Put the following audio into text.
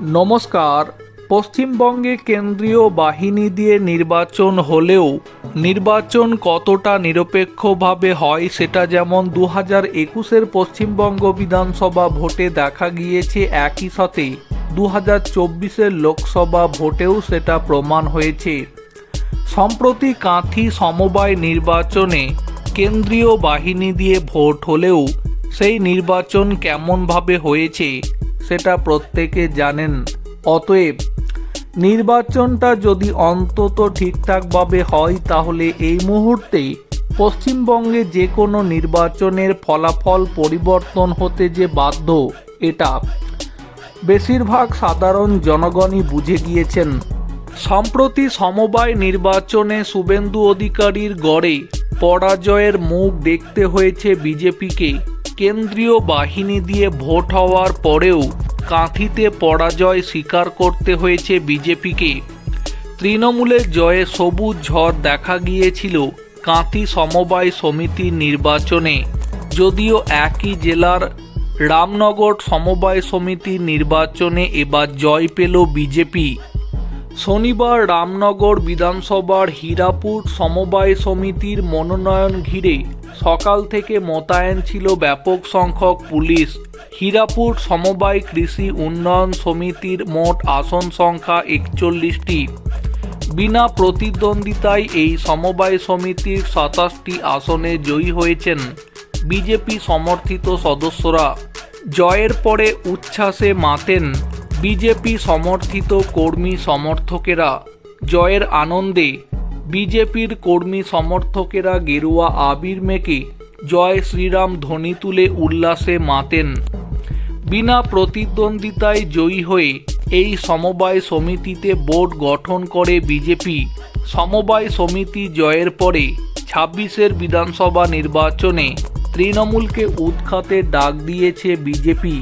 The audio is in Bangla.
নমস্কার। পশ্চিমবঙ্গে কেন্দ্রীয় বাহিনী দিয়ে নির্বাচন হলেও নির্বাচন কতটা নিরপেক্ষভাবে হয় সেটা যেমন দু হাজার একুশের পশ্চিমবঙ্গ বিধানসভা ভোটে দেখা গিয়েছে একই সাথে দু হাজার চব্বিশের লোকসভা ভোটেও সেটা প্রমাণ হয়েছে। সম্প্রতি কাঁথি সমবায় নির্বাচনে কেন্দ্রীয় বাহিনী দিয়ে ভোট হলেও সেই নির্বাচন কেমনভাবে হয়েছে সেটা প্রত্যেকে জানেন। অতএব, নির্বাচনটা যদি অন্তত ঠিকঠাকভাবে হয়, তাহলে এই মুহূর্তে পশ্চিমবঙ্গে যে কোনো নির্বাচনের ফলাফল পরিবর্তন হতে যে বাধ্য, এটা বেশিরভাগ সাধারণ জনগণই বুঝে গিয়েছেন। সম্প্রতি সমবায় নির্বাচনে শুভেন্দু অধিকারীর গড়ে পরাজয়ের মুখ দেখতে হয়েছে বিজেপিকে। কেন্দ্রীয় বাহিনী দিয়ে ভোট হওয়ার পরেও কাঁথিতে পরাজয় স্বীকার করতে হয়েছে বিজেপিকে। তৃণমূলের জয়ে সবুজ ঝড় দেখা গিয়েছিল কাঁথি সমবায় সমিতির নির্বাচনে। যদিও একই জেলার রামনগর সমবায় সমিতির নির্বাচনে এবার জয় পেল বিজেপি। শনিবার রামনগর বিধানসভার হীরাপুর সমবায় সমিতির মনোনয়ন ঘিরে সকাল থেকে মোতায়েন ছিল ব্যাপক সংখ্যক পুলিশ। হীরাপুর সমবায় কৃষি উন্নয়ন সমিতির মোট আসন সংখ্যা একচল্লিশটি। বিনা প্রতিদ্বন্দ্বিতায় এই সমবায় সমিতির সাতাশটি আসনে জয়ী হয়েছেন বিজেপি সমর্থিত সদস্যরা। জয়ের পরে উচ্ছ্বাসে মাতেন বিজেপি সমর্থিত কর্মী সমর্থকেরা। জয়ের আনন্দে বিজেপির কর্মী সমর্থকেরা গেরুয়া আবির মেকে জয় শ্রীরাম ধ্বনি তুলে উল্লাসে মাতেন। বিনা প্রতিদ্বন্দ্বিতায় জয়ী হয়ে এই সমবায় সমিতিতে বোর্ড গঠন করে বিজেপি। সমবায় সমিতি জয়ের পরে ছাব্বিশের বিধানসভা নির্বাচনে তৃণমূলকে উৎখাতে ডাক দিয়েছে বিজেপি।